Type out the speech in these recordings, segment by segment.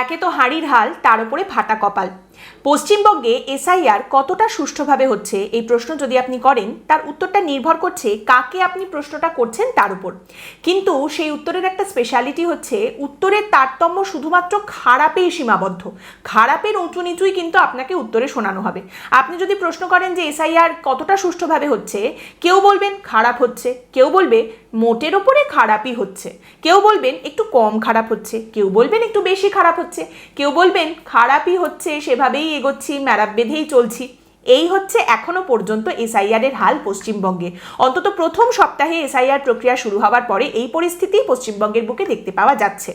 একে তো হাঁড়ির হাল তার উপরে ফাটা কপাল। পশ্চিমবঙ্গে এসআইআর কতটা সুষ্ঠুভাবে হচ্ছে? এই প্রশ্ন যদি আপনি করেন, তার উত্তরটা নির্ভর করছে কাকে আপনি প্রশ্নটা করছেন তার উপর। কিন্তু সেই উত্তরের একটা স্পেশালিটি হচ্ছে উত্তরের তারতম্য শুধুমাত্র খারাপেই সীমাবদ্ধ। খারাপের উঁচু নিচুই কিন্তু আপনাকে উত্তরে শোনানো হবে। আপনি যদি প্রশ্ন করেন যে এসআইআর কতটা সুষ্ঠুভাবে হচ্ছে, কেউ বলবেন খারাপ হচ্ছে, কেউ বলবে মোটের ওপরে খারাপই হচ্ছে, কেউ বলবেন একটু কম খারাপ হচ্ছে, কেউ বলবেন একটু বেশি খারাপ হচ্ছে, কেউ বলবেন খারাপই হচ্ছে সেভাবেই এগোচ্ছি, ম্যারাপ বেঁধেই চলছি, এই হচ্ছে এখনও পর্যন্ত এসআইআর এর হাল পশ্চিমবঙ্গে। অন্তত প্রথম সপ্তাহে এসআইআর প্রক্রিয়া শুরু হওয়ার পরে এই পরিস্থিতি পশ্চিমবঙ্গের বুকে দেখতে পাওয়া যাচ্ছে।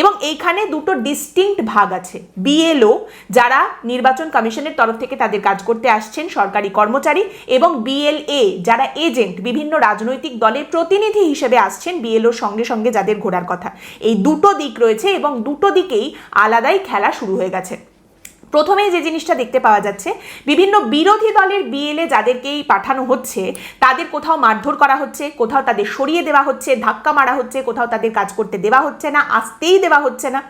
এবং এইখানে দুটো ডিস্টিংক্ট ভাগ আছে বিএলও যারা নির্বাচন কমিশনের তরফ থেকে তাদের কাজ করতে আসছেন সরকারি কর্মচারী, এবং বিএলএ যারা এজেন্ট বিভিন্ন রাজনৈতিক দলের প্রতিনিধি হিসেবে আসছেন বিএলওর সঙ্গে সঙ্গে যাদের ঘোরার কথা। এই দুটো দিক রয়েছে এবং দুটো দিকেই আলাদাই খেলা শুরু হয়ে গেছে। প্রথমেই যে জিনিসটা দেখতে পাওয়া যাচ্ছে, বিভিন্ন বিরোধী দলের বিএলএ যাদেরকেই পাঠানো হচ্ছে, তাদের কোথাও মারধর করা হচ্ছে, কোথাও তাদের সরিয়ে দেওয়া হচ্ছে, ধাক্কা মারা হচ্ছে, কোথাও তাদের কাজ করতে দেওয়া হচ্ছে না, আসতেই দেওয়া হচ্ছে না।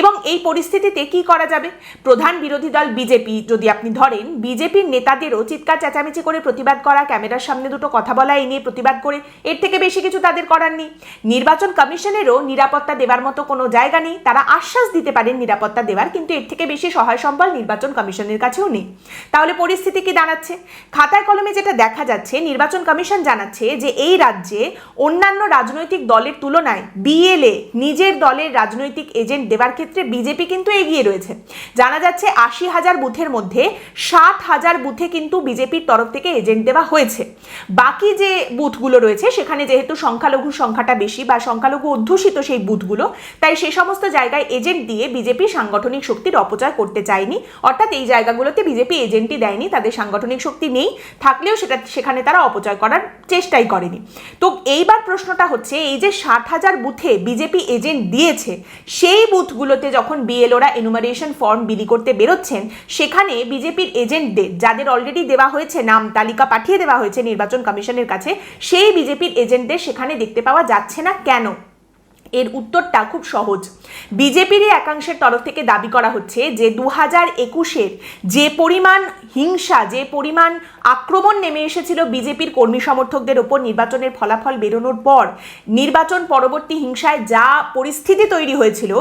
এবং এই পরিস্থিতিতে কি করা যাবে? প্রধান বিরোধী দল বিজেপি যদি আপনি ধরেন বিজেপির নেতাদেরও চিৎকার চেঁচামেচি করে প্রতিবাদ করা, ক্যামেরার সামনে দুটো কথা বলা এই নিয়ে প্রতিবাদ করে, এর থেকে বেশি কিছু তাদের করার নেই। নির্বাচন কমিশনেরও নিরাপত্তা দেওয়ার মতো কোনো জায়গা নেই, তারা আশ্বাস দিতে পারেন নিরাপত্তা দেওয়ার, কিন্তু এর থেকে বেশি সহায় সম্বল নির্বাচন কমিশনের কাছেও নেই। তাহলে পরিস্থিতি কি দাঁড়াচ্ছে? খাতায় কলমে যেটা দেখা যাচ্ছে, নির্বাচন কমিশন জানাচ্ছে যে এই রাজ্যে অন্যান্য রাজনৈতিক দলের তুলনায় বিএলএ নিজের দলের রাজনৈতিক এজেন্ট দেওয়ার ক্ষেত্রে বিজেপি কিন্তু এগিয়ে রয়েছে। জানা যাচ্ছে আশি হাজার বুথের মধ্যে ষাট হাজার বুথে কিন্তু বিজেপির তরফ থেকে এজেন্ট দেওয়া হয়েছে। বাকি যে বুথগুলো রয়েছে, সেখানে যেহেতু সংখ্যালঘু সংখ্যাটা বেশি বা সংখ্যালঘু অধ্যুষিত সেই বুথগুলো, তাই সে সমস্ত জায়গায় এজেন্ট দিয়ে বিজেপি সাংগঠনিক শক্তির অপচয় করতে চায়নি। অর্থাৎ এই জায়গাগুলোতে বিজেপি এজেন্টই দেয়নি, তাদের সাংগঠনিক শক্তি নেই। থাকলেও সেটা, সেখানে তারা অপচয় করার চেষ্টাই করেনি। তো এইবার প্রশ্নটা হচ্ছে, এই যে ষাট হাজার বুথে বিজেপি এজেন্ট দিয়েছে, সেই বুথগুলোতে যখন বিএলওরা এনুমারেশন ফর্ম বিলি করতে বেরোচ্ছেন, সেখানে বিজেপির এজেন্টদের যাদের অলরেডি দেওয়া হয়েছে, নাম, তালিকা পাঠিয়ে দেওয়া হয়েছে নির্বাচন কমিশনের কাছে, সেই বিজেপির এজেন্টদের সেখানে দেখতে পাওয়া যাচ্ছে না কেন? এর উত্তরটা খুব সহজ। বিজেপির একাংশের তরফ থেকে দাবি করা হচ্ছে যে দু হাজার একুশের যে পরিমাণ হিংসা, যে পরিমাণ আক্রমণ নেমে এসেছিল বিজেপির কর্মী সমর্থকদের ওপর নির্বাচনের ফলাফল বেরোনোর পর, নির্বাচন পরবর্তী হিংসায় যা পরিস্থিতি তৈরি হয়েছিল,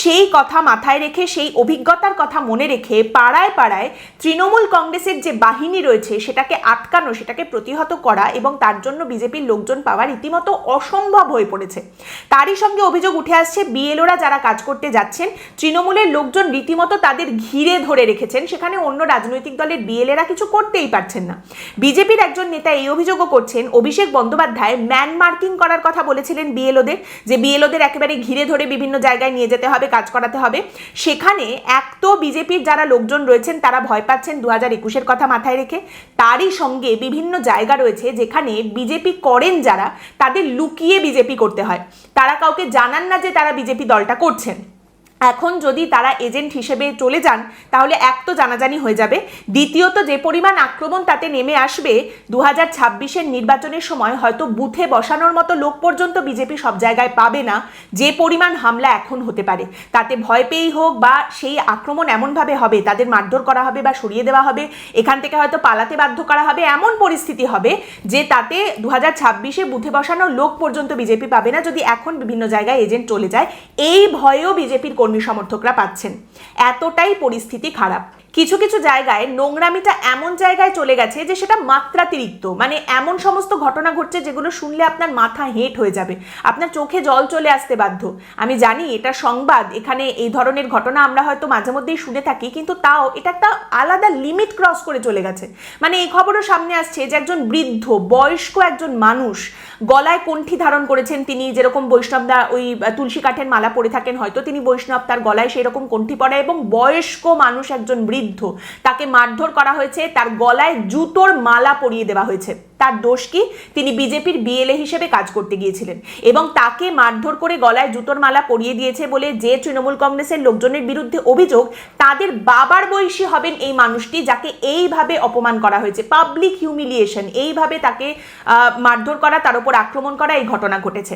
সেই কথা মাথায় রেখে, সেই অভিজ্ঞতার কথা মনে রেখে পাড়ায় পাড়ায় তৃণমূল কংগ্রেসের যে বাহিনী রয়েছে, সেটাকে আটকানো, সেটাকে প্রতিহত করা এবং তার জন্য বিজেপির লোকজন পাওয়া রীতিমতো অসম্ভব হয়ে পড়েছে। তারই সঙ্গে অভিযোগ উঠে আসছে, বিএলওরা যারা কাজ করতে যাচ্ছেন, তৃণমূলের লোকজন রীতিমতো তাদের ঘিরে ধরে রেখেছেন। সেখানে অন্য রাজনৈতিক দলের বিএলএরা কিছু করতেই পারছেন না। বিজেপির একজন নেতা এই অভিযোগও করছেন, অভিষেক বন্দ্যোপাধ্যায় ম্যান মার্কিং করার কথা বলেছিলেন বিএলওদের, যে বিএলওদের একেবারে ঘিরে ধরে বিভিন্ন জায়গায় নিয়ে যেতে হবে, কাজ করাতে হবে। সেখানে এক তো বিজেপির যারা লোকজন রয়েছেন, তারা ভয় পাচ্ছেন দু হাজার একুশের কথা মাথায় রেখে। তারই সঙ্গে বিভিন্ন জায়গা রয়েছে, যেখানে বিজেপি করেন যারা, তাদের লুকিয়ে বিজেপি করতে হয়। তারা কাউকে জানান না যে তারা বিজেপি দলটা করছেন। এখন যদি তারা এজেন্ট হিসেবে চলে যান, তাহলে এক তো জানাজানি হয়ে যাবে। দ্বিতীয়ত, যে পরিমাণ আক্রমণ তাতে নেমে আসবে দু হাজার ছাব্বিশের নির্বাচনের সময় হয়তো বুথে বসানোর মতো লোক পর্যন্ত বিজেপি সব জায়গায় পাবে না। যে পরিমাণ হামলা এখন হতে পারে, তাতে ভয় পেয়েই হোক বা সেই আক্রমণ এমনভাবে হবে, তাদের মারধর করা হবে বা সরিয়ে দেওয়া হবে, এখান থেকে হয়তো পালাতে বাধ্য করা হবে, এমন পরিস্থিতি হবে যে তাতে দু হাজার ছাব্বিশে বুথে বসানো লোক পর্যন্ত বিজেপি পাবে না, যদি এখন বিভিন্ন জায়গায় এজেন্ট চলে যায়। এই ভয়েও বিজেপির কর্মী সমর্থকরা পাচ্ছেন। এতটাই পরিস্থিতি খারাপ। কিছু কিছু জায়গায় নোংরামিটা এমন জায়গায় চলে গেছে যে সেটা মাত্রাতিরিক্ত। মানে এমন সমস্ত ঘটনা ঘটছে যেগুলো শুনলে আপনার মাথা হেঁট হয়ে যাবে। আপনার চোখে জল চলে আসতে বাধ্য। আমি জানি এটা সংবাদ, এখানে এই ধরনের ঘটনা আমরা হয়তো মাঝে মধ্যেই শুনে থাকি, কিন্তু তাও এটা একটা আলাদা লিমিট ক্রস করে চলে গেছে। মানে এই খবরও সামনে আসছে যে একজন বৃদ্ধ, বয়স্ক একজন মানুষ গলায় কণ্ঠি ধারণ করেছেন তিনি। যেরকম বৈষ্ণবদা ওই তুলসী কাঠের মালা পরে থাকেন, হয়তো তিনি বৈষ্ণব, তার গলায় সেই রকম কণ্ঠি পড়ে এবং বয়স্ক মানুষ একজন বৃদ্ধ তাকে মারধর করা হয়েছে তার গলায় জুতোর মালা পরিয়ে দেওয়া হয়েছে। তার দোষ কি? তিনি বিজেপির বিএলএ হিসেবে কাজ করতে গিয়েছিলেন এবং তাকে মারধর করে গলায় জুতোর মালা পরিয়ে দিয়েছে বলে যে তৃণমূল কংগ্রেসের লোকজনের বিরুদ্ধে অভিযোগ, তাদের বাবার বয়সী হবেন এই মানুষটি যাকে এইভাবে অপমান করা হয়েছে। পাবলিক হিউমিলিয়েশন এইভাবে তাকে মারধর করা, তার উপর আক্রমণ করা এই ঘটনা ঘটেছে।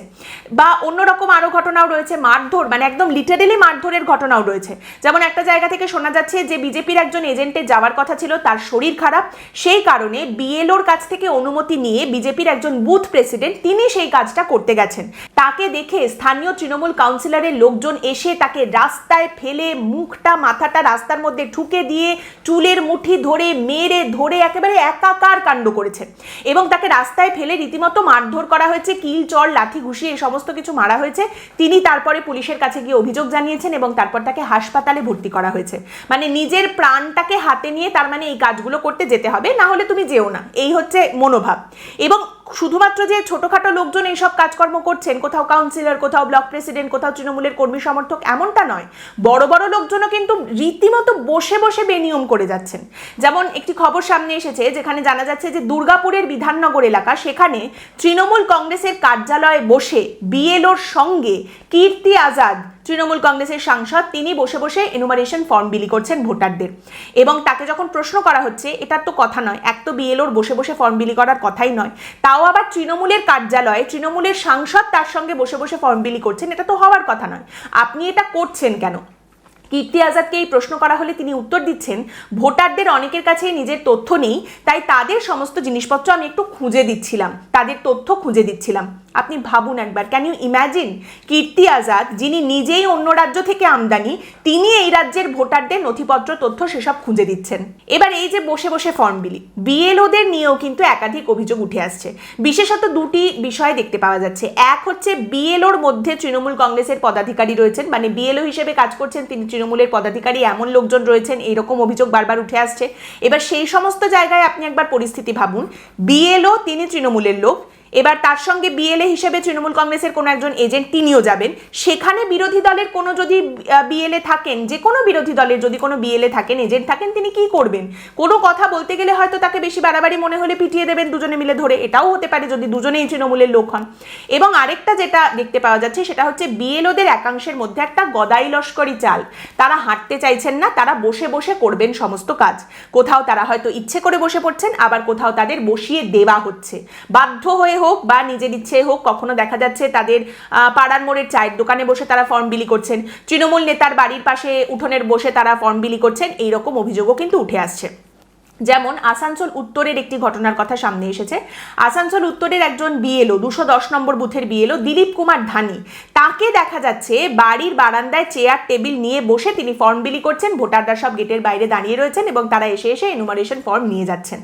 বা অন্যরকম আরও ঘটনাও রয়েছে, মারধর মানে একদম লিটারেলি মারধরের ঘটনাও রয়েছে। যেমন একটা জায়গা থেকে শোনা যাচ্ছে যে বিজেপির একজন এজেন্টের যাওয়ার কথা ছিল, তার শরীর খারাপ। সেই কারণে বিএলওর কাছ থেকে অনুমতি নিয়ে বিজেপির একজন বুথ প্রেসিডেন্ট তিনি সেই কাজটা করতে গেছেন। তাকে দেখে স্থানীয় তৃণমূল কাউন্সিলরের লোকজন এসে তাকে রাস্তায় ফেলে মুখটা, মাথাটা রাস্তার মধ্যে ঠুকে দিয়ে চুলের মুঠি ধরে, মেরে ধরে একেবারে একাকার কাণ্ড করেছে এবং তাকে রাস্তায় ফেলে রীতিমতো মারধর করা হয়েছে, কিল, চর, লাঠি ঘুষি এই সমস্ত কিছু মারা হয়েছে। তিনি তারপরে পুলিশের কাছে গিয়ে অভিযোগ জানিয়েছেন এবং তারপর তাকে হাসপাতালে ভর্তি করা হয়েছে। মানে নিজের প্রাণটাকে হাতে নিয়ে তার মানে এই কাজগুলো করতে যেতে হবে, না হলে তুমি যেও না। এই হচ্ছে মনোভাব। এবং শুধুমাত্র যে ছোটখাটো লোকজন এইসব কাজকর্ম করছেন, কোথাও কাউন্সিলর কোথাও ব্লক প্রেসিডেন্ট কোথাও তৃণমূলের কর্মী সমর্থক, এমনটা নয়। বড় বড় লোকজনও কিন্তু রীতিমতো বসে বসে বেনিয়ম করে যাচ্ছেন। যেমন একটি খবর সামনে এসেছে, যেখানে জানা যাচ্ছে যে দুর্গাপুরের বিধাননগর এলাকা, সেখানে তৃণমূল কংগ্রেসের কার্যালয়ে বসে বিএলওর সঙ্গে কীর্তি আজাদ তৃণমূল কংগ্রেসের সাংসদ, তিনি বসে বসে এনুমারেশন ফর্ম বিলি করছেন ভোটারদের। এবং তাকে যখন প্রশ্ন করা হচ্ছে, এটার তো কথা নয়, এক তো বিএলওর বসে বসে ফর্ম বিলি করার কথাই নয়, তাও আবার তৃণমূলের কার্যালয়ে তৃণমূলের সাংসদ তার সঙ্গে বসে বসে ফর্ম বিলি করছেন, এটা তো হওয়ার কথা নয়। আপনি এটা করছেন কেন? কীর্তি আজাদকে এই প্রশ্ন করা হলে তিনি উত্তর দিচ্ছেন, ভোটারদের অনেকের কাছে নিজের তথ্য নেই, তাই তাদের সমস্ত জিনিসপত্র আমি একটু খুঁজে দিচ্ছিলাম, তাদের তথ্য খুঁজে দিচ্ছিলাম। আপনি ভাবুন একবার can you imagine Kirti Azad, যিনি নিজেই অন্য রাজ্য থেকে আমদানি, তিনি এই রাজ্যের ভোটারদের নথিপত্র, তথ্য সেসব খুঁজে দিচ্ছেন। এবার এই যে বসে বসে ফর্ম বিলি, বিএলওদের নিয়েও কিন্তু একাধিক অভিযোগ উঠে আসছে। বিশেষত দুটি বিষয় দেখতে পাওয়া যাচ্ছে। এক হচ্ছে, বিএলওর মধ্যে তৃণমূল কংগ্রেসের পদাধিকারী রয়েছেন মানে বিএলও হিসেবে কাজ করছেন তিনি তৃণমূলের পদাধিকারী এমন লোকজন রয়েছেন, এরকম অভিযোগ বারবার উঠে আসছে। এবার সেই সমস্ত জায়গায় আপনি একবার পরিস্থিতি ভাবুন। বিএলও তিনি তৃণমূলের লোক। এবার তার সঙ্গে বিএলএ হিসেবে তৃণমূল কংগ্রেসের কোনো একজন এজেন্ট তিনিও যাবেন। সেখানে বিরোধী দলের কোনো যদি বিএলএ থাকেন, যে কোনো বিরোধী দলের যদি কোনো বিএলএ থাকেন, এজেন্ট থাকেন, তিনি কি করবেন? কোনো কথা বলতে গেলে হয়তো তাকে বেশি বাড়াবাড়ি মনে হলে পিটিয়ে দেবেন দুজনে মিলে ধরে, এটাও হতে পারে যদি দুজনেই তৃণমূলের লোক হন। এবং আরেকটা যেটা দেখতে পাওয়া যাচ্ছে, সেটা হচ্ছে বিএলওদের একাংশের মধ্যে একটা গদাই লস্করি চাল। তারা হাঁটতে চাইছেন না, তারা বসে বসে করবেন সমস্ত কাজ। কোথাও তারা হয়তো ইচ্ছে করে বসে পড়ছেন, আবার কোথাও তাদের বসিয়ে দেওয়া হচ্ছে। বাধ্য হয়ে হোক বা নিজের ইচ্ছে হোক কখনো দেখা যাচ্ছে তাদের পাড়ার মোড়ের চায়ের দোকানে বসে তারা ফর্ম বিলি করছেন। তৃণমূল নেতার বাড়ির পাশে উঠোনের বসে তারা ফর্ম বিলি করছেন। এইরকম অভিযোগও কিন্তু উঠে আসছে। যেমন আসানসোল উত্তরের একটি ঘটনার কথা সামনে এসেছে। আসানসোল উত্তরের একজন বিএলও, দুশো দশ নম্বর বুথের বিএলও দিলীপ কুমার ধানি, তাকে দেখা যাচ্ছে বাড়ির বারান্দায় চেয়ার, টেবিল নিয়ে বসে তিনি ফর্ম বিলি করছেন, ভোটাররা সব গেটের বাইরে দাঁড়িয়ে রয়েছেন এবং তারা এসে এসে এনুমারেশন ফর্ম নিয়ে যাচ্ছেন।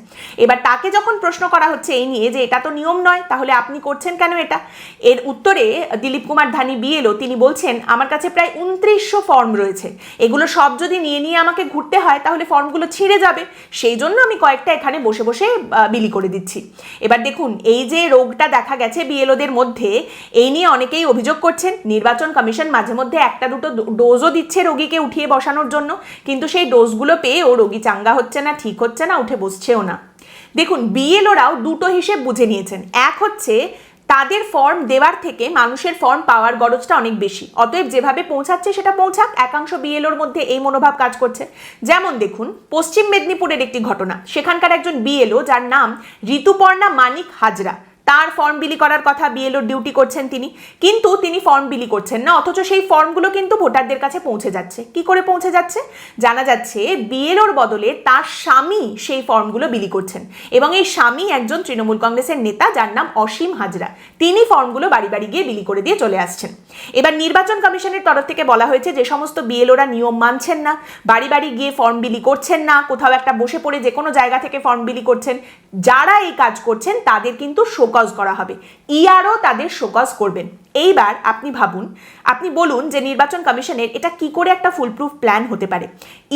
এবার তাকে যখন প্রশ্ন করা হচ্ছে এই নিয়ে যে এটা তো নিয়ম নয়, তাহলে আপনি করছেন কেন এটা? এর উত্তরে দিলীপ কুমার ধানি, বিএলও, তিনি বলছেন, আমার কাছে প্রায় উনত্রিশশো ফর্ম রয়েছে। এগুলো সব যদি নিয়ে নিয়ে আমাকে ঘুরতে হয়, তাহলে ফর্মগুলো ছিঁড়ে যাবে। সেই জন্য আমি কয়েকটা এখানে বসে বসে বিলি করে দিচ্ছি। এবার দেখুন, এই যে রোগটা দেখা গেছে বিএলওদের মধ্যে, এই নিয়ে অনেকেই অভিযোগ করছেন। নির্বাচন কমিশন মাঝে মধ্যে একটা দুটো ডোজও দিচ্ছে রোগীকে উঠিয়ে বসানোর জন্য, কিন্তু সেই ডোজগুলো পেয়েও রোগী চাঙ্গা হচ্ছে না, ঠিক হচ্ছে না, উঠে বসছেও না। দেখুন, বিএলওরাও দুটো হিসেব বুঝে নিয়েছেন। এক হচ্ছে তাদের ফর্ম দেওয়ার থেকে মানুষের ফর্ম পাওয়ার গরজটা অনেক বেশি। অতএব যেভাবে পৌঁছাচ্ছে সেটা পৌঁছাক, একাংশ বিএলওর মধ্যে এই মনোভাব কাজ করছে। যেমন দেখুন, পশ্চিম মেদিনীপুরের একটি ঘটনা। সেখানকার একজন বিএলও যার নাম ঋতুপর্ণা মানিক হাজরা। তার ফর্ম বিলি করার কথা বিএলও ডিউটি করছেন তিনি। কিন্তু তিনি ফর্ম বিলি করছেন না, অথচ সেই ফর্মগুলো কিন্তু ভোটারদের কাছে পৌঁছে যাচ্ছে। কি করে পৌঁছে যাচ্ছে? জানা যাচ্ছে বিএলওর বদলে তার স্বামী সেই ফর্মগুলো বিলি করছেন। এবং এই স্বামী একজন তৃণমূল কংগ্রেসের নেতা, যার নাম অসীম হাজরা। তিনি ফর্মগুলো বাড়ি বাড়ি গিয়ে বিলি করে দিয়ে চলে আসছেন। এবার নির্বাচন কমিশনের তরফ থেকে বলা হয়েছে যে সমস্ত বিএলওরা নিয়ম মানছেন না, বাড়ি বাড়ি গিয়ে ফর্ম বিলি করছেন না, কোথাও একটা বসে পড়ে যে কোনো জায়গা থেকে ফর্ম বিলি করছেন। যারা এই কাজ করছেন তাদের কিন্তু শোকজ করা হবে। ইয়ারও তাদের শোকজ করবেন। এইবার আপনি ভাবুন, আপনি বলুন যে নির্বাচন কমিশনের এটা কি করে একটা ফুলপ্রুফ প্ল্যান হতে পারে।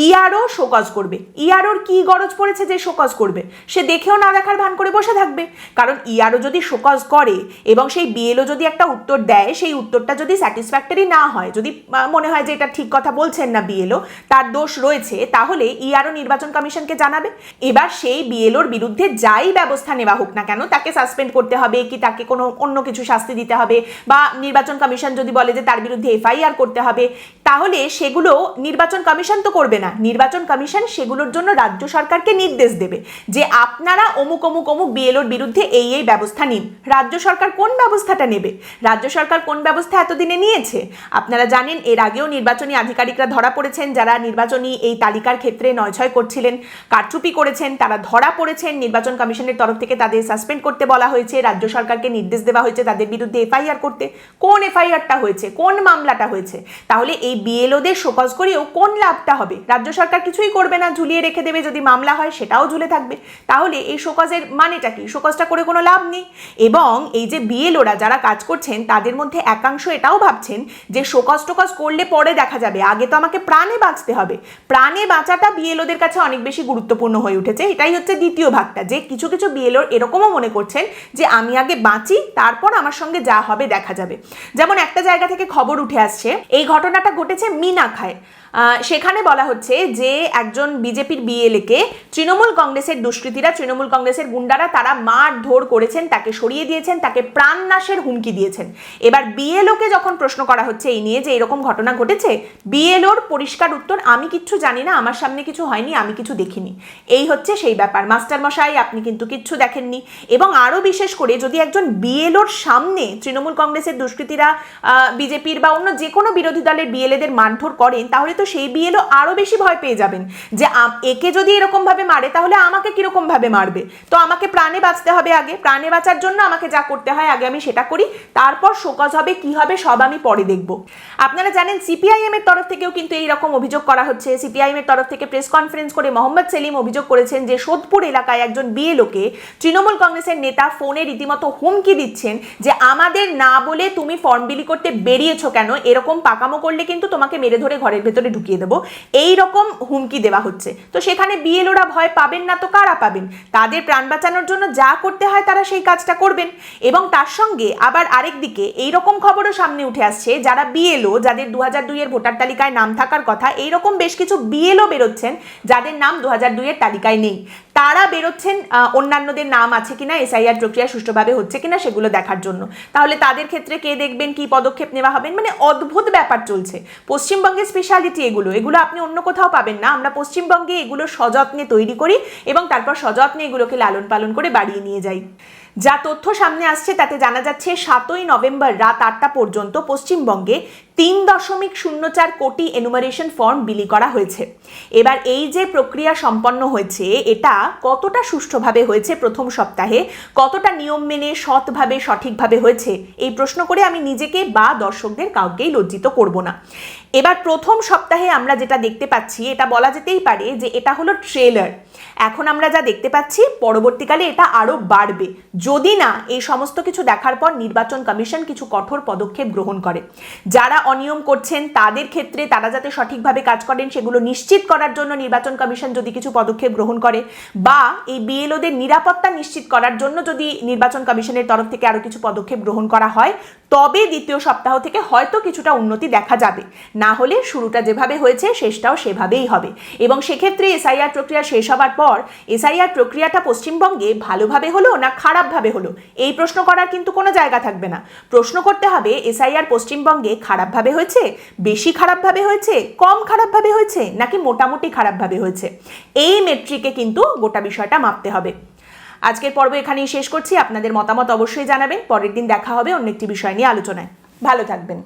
ইআরও শোকজ করবে। ইআরওর কি গরজ পড়েছে যে শোকজ করবে? সে দেখেও না দেখার ভান করে বসে থাকবে। কারণ ইআরও যদি শোকজ করে এবং সেই বিএলও যদি একটা উত্তর দেয়, সেই উত্তরটা যদি স্যাটিসফ্যাক্টরি না হয়, যদি মনে হয় যে এটা ঠিক কথা বলছেন না বিএলও তার দোষ রয়েছে, তাহলে ইআরও নির্বাচন কমিশনকে জানাবে। এবার সেই বিএলওর বিরুদ্ধে যাই ব্যবস্থা নেওয়া হোক না কেন, তাকে সাসপেন্ড করতে হবে, কি তাকে কোনো অন্য কিছু শাস্তি দিতে হবে, বা নির্বাচন কমিশন যদি বলে যে তার বিরুদ্ধে এফআইআর করতে হবে, তাহলে সেগুলো নির্বাচন কমিশন তো করবে না। নির্বাচন কমিশন সেগুলোর জন্য রাজ্য সরকারকে নির্দেশ দেবে যে আপনারা অমুক অমুক অমুক বিএলওর বিরুদ্ধে এই এই ব্যবস্থা নিন। রাজ্য সরকার কোন ব্যবস্থাটা নেবে? রাজ্য সরকার কোন ব্যবস্থা এতদিনে নিয়েছে? আপনারা জানেন, এর আগেও নির্বাচনী আধিকারিকরা ধরা পড়েছেন, যারা নির্বাচনী এই তালিকার ক্ষেত্রে নয়ছয় করছিলেন, কারচুপি করেছেন, তারা ধরা পড়েছেন, নির্বাচন কমিশনের তরফ থেকে তাদের সাসপেন্ড করতে বলা হয়েছে, রাজ্য সরকারকে নির্দেশ দেওয়া হয়েছে তাদের বিরুদ্ধে এফআইআর করতে। কোন এফআইআরটা হয়েছে, কোন মামলাটা হয়েছে, তাহলে এই বিএলওদের শোকজ করেও কোন লাভটা হবে? রাজ্য সরকার কিছুই করবে না, ঝুলিয়ে রেখে দেবে যদি মামলা হয়, সেটাও ঝুলে থাকবে। তাহলে এই শোকজের মানেটা কি? শোকজটা করে কোনো লাভ নেই। এবং এই যে বিএলওরা যারা কাজ করছেন, তাদের মধ্যে একাংশ এটাও ভাবছেন যে শোকজ টোকজ করলে পরে দেখা যাবে, আগে তো আমাকে প্রাণে বাঁচতে হবে। প্রাণে বাঁচাটা বিএলওদের কাছে অনেক বেশি গুরুত্বপূর্ণ হয়ে উঠেছে। এটাই হচ্ছে দ্বিতীয় ভাগটা। যে কিছু কিছু বিএলওর এরকমও মনে করছেন যে, আমি আগে বাঁচি, তারপর আমার সঙ্গে যা হবে দেখা যাবে। যেমন একটা জায়গা থেকে খবর উঠে আসছে, এই ঘটনাটা ঘটেছে মিনাখায় সেখানে বলা হচ্ছে যে একজন বিজেপির বিএলএকে তৃণমূল কংগ্রেসের দুষ্কৃতীরা, তৃণমূল কংগ্রেসের গুন্ডারা, তারা মার ধর করেছেন, তাকে সরিয়ে দিয়েছেন, তাকে প্রাণনাশের হুমকি দিয়েছেন। এবার বিএলওকে যখন প্রশ্ন করা হচ্ছে এই নিয়ে যে এরকম ঘটনা ঘটেছে, বিএলওর পরিষ্কার উত্তর আমি কিচ্ছু জানি না, আমার সামনে কিছু হয়নি, আমি কিছু দেখিনি। এই হচ্ছে সেই ব্যাপার। মাস্টার মশাই আপনি কিন্তু কিচ্ছু দেখেননি। এবং আরও বিশেষ করে যদি একজন বিএলওর সামনে তৃণমূল কংগ্রেসের দুষ্কৃতীরা বিজেপির বা অন্য যে কোনো বিরোধী দলের বিএলএদের মারধর করেন, তাহলে তো সেই বিএলও আরও বেশি ভয় পেয়ে যাবেন যে একে যদি এরকমভাবে মারে, তাহলে আমাকে কীরকমভাবে মারবে? তো আমাকে প্রাণে বাঁচতে হবে আগে, প্রাণে বাঁচার জন্য আমাকে যা করতে হয়, আগে আমি সেটা করি, তারপর শোকজ হবে, কি হবে, সব আমি পরে দেখব। আপনারা জানেন সিপিআইএম এর তরফ থেকেও কিন্তু এই রকম অভিযোগ করা হচ্ছে। সিপিআইএম এর তরফ থেকে প্রেস কনফারেন্স করে মোহাম্মদ সেলিম অভিযোগ করেছেন যে, সোদপুর এলাকায় একজন বিএলওকে তৃণমূল কংগ্রেসের নেতা ফোনে রীতিমতো হুমকি দিচ্ছেন যে, আমাদের না বলে তুমি ফর্ম বিলি করতে বেরিয়েছো কেন? এরকম পাকামো করলে কিন্তু তোমাকে মেরে ধরে ঘরের ভেতরে ঢুকিয়ে দেবো। এই রকম হুমকি দেওয়া হচ্ছে। তো সেখানে বিএলওরা ভয় পাবেন না তো কারা পাবেন? তাদের প্রাণ বাঁচানোর জন্য যা করতে হয় তারা সেই কাজটা করবেন। এবং তার সঙ্গে আবার আরেক দিকে এই রকম খবরও সামনে উঠে আসছে, যারা বিএলও, যাদের দু হাজার দুইয়ের ভোটার তালিকায় নাম থাকার কথা, এইরকম বেশ কিছু বিএলও বেরোচ্ছেন, যাদের নাম দু হাজার দুইয়ের তালিকায় নেই। তারা বেরোচ্ছেন অন্যান্যদের নাম আছে কিনা, এসআইআর প্রক্রিয়া সুষ্ঠুভাবে হচ্ছে কিনা সেগুলো দেখার জন্য। তাহলে তাদের ক্ষেত্রে কে দেখবেন, কি পদক্ষেপ নেওয়া হবেন মানে অদ্ভুত ব্যাপার চলছে। পশ্চিমবঙ্গের স্পেশালিটি এগুলো এগুলো আপনি অন্য কোথাও পাবেন না। আমরা পশ্চিমবঙ্গে এগুলো সযত্নে তৈরি করি এবং তারপর সযত্নে এগুলোকে লালন পালন করে বাড়িয়ে নিয়ে যাই। যা তথ্য সামনে আসছে, তাতে জানা যাচ্ছে, সাতই নভেম্বর রাত আটটা পর্যন্ত পশ্চিমবঙ্গে তিন দশমিক শূন্য চার কোটি এনুমারেশন ফর্ম বিলি করা হয়েছে। এবার এই যে প্রক্রিয়া সম্পন্ন হয়েছে, এটা কতটা সুষ্ঠুভাবে হয়েছে প্রথম সপ্তাহে? কতটা নিয়ম মেনে সৎভাবে, সঠিকভাবে হয়েছে? এই প্রশ্ন করে আমি নিজেকে বা দর্শকদের কাউকেই লজ্জিত করব না। এবার প্রথম সপ্তাহে আমরা যেটা দেখতে পাচ্ছি, এটা বলা যেতেই পারে যে এটা হলো ট্রেলার। এখন আমরা যা দেখতে পাচ্ছি, পরবর্তীকালে এটা আরও বাড়বে। যদি না, এই সমস্ত কিছু দেখার পর নির্বাচন কমিশন কিছু কঠোর পদক্ষেপ গ্রহণ করে। যারা অনিয়ম করছেন, তাদের ক্ষেত্রে তারা যাতে সঠিকভাবে কাজ করেন, সেগুলো নিশ্চিত করার জন্য নির্বাচন কমিশন যদি কিছু পদক্ষেপ গ্রহণ করে বা এই বিএলওদের নিরাপত্তা নিশ্চিত করার জন্য যদি নির্বাচন কমিশনের তরফ থেকে আরও কিছু পদক্ষেপ গ্রহণ করা হয়, তবে দ্বিতীয় সপ্তাহ থেকে হয়তো কিছুটা উন্নতি দেখা যাবে। না হলে শুরুটা যেভাবে হয়েছে, শেষটাও সেভাবেই হবে। এবং সেক্ষেত্রে এসআইআর প্রক্রিয়া শেষ হবার পর, এসআইআর প্রক্রিয়াটা পশ্চিমবঙ্গে ভালোভাবে হলো না খারাপভাবে হলো? এই প্রশ্ন করার কিন্তু কোনো জায়গা থাকবে না। প্রশ্ন করতে হবে, এসআইআর পশ্চিমবঙ্গে খারাপভাবে হয়েছে, বেশি খারাপভাবে হয়েছে, কম খারাপভাবে হয়েছে, নাকি মোটামুটি খারাপভাবে হয়েছে? এই মেট্রিকে কিন্তু গোটা বিষয়টা মাপতে হবে। আজকের পর্ব এখানেই শেষ করছি। আপনাদের মতামত অবশ্যই জানাবেন। পরের দিন দেখা হবে অন্য একটি বিষয় নিয়ে আলোচনায়। ভালো থাকবেন।